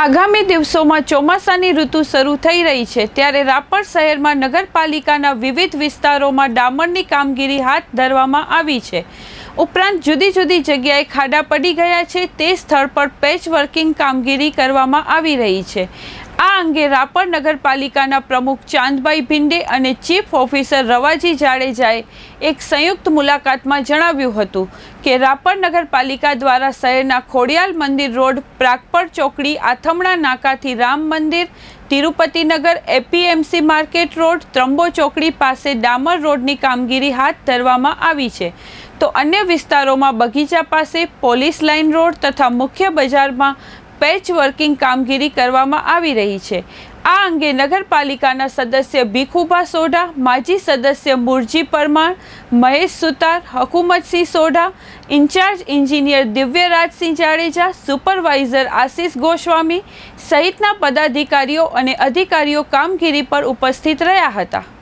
આગામી દિવસોમાં ચોમાસાની ઋતુ શરૂ થઈ રહી છે. ત્યારે રાપર શહેરમાં નગરપાલિકાના વિવિધ વિસ્તારોમાં ડામરની કામગીરી હાથ ધરવામાં આવી છે. ઉપરાંત જુદી જુદી જગ્યાએ ખાડા પડી ગયા છે. તે સ્થળ પર પેચ વર્કિંગ કામગીરી કરવામાં આવી રહી છે. આ અંગે રાપર નગરપાલિકાના પ્રમુખ ચાંદભાઈ ભિંડે અને ચીફ ઓફિસર રવાજી જાડેજાએ એક સંયુક્ત મુલાકાતમાં જણાવ્યું હતું કે રાપર નગરપાલિકા દ્વારા શહેરના ખોડિયાલ મંદિર રોડ, પ્રાગપર ચોકડી, આથમણા નાકાથી રામ મંદિર, Tirupatinagar, APMC market road, Trambo ચોકડી પાસે ડામર રોડની કામગીરી હાથ ધરવામાં આવી છે. તો અન્ય વિસ્તારોમાં બગીચા પાસે, પોલીસ લાઇન રોડ તથા મુખ્ય બજારમાં પેચ વર્કિંગ કામગીરી કરવામાં આવી રહી છે. આ અંગે નગરપાલિકાના સદસ્ય ભીખુભા સોઢા, માજી સદસ્ય Murji Parmar, Mahesh Sutar, Hakumatsinh Sodha, incharge engineer Divyarajsinh Jadeja, supervisor Ashish Goswami સહિતના પદાધિકારીઓ અને અધિકારીઓ કામગીરી પર ઉપસ્થિત રહ્યા હતા.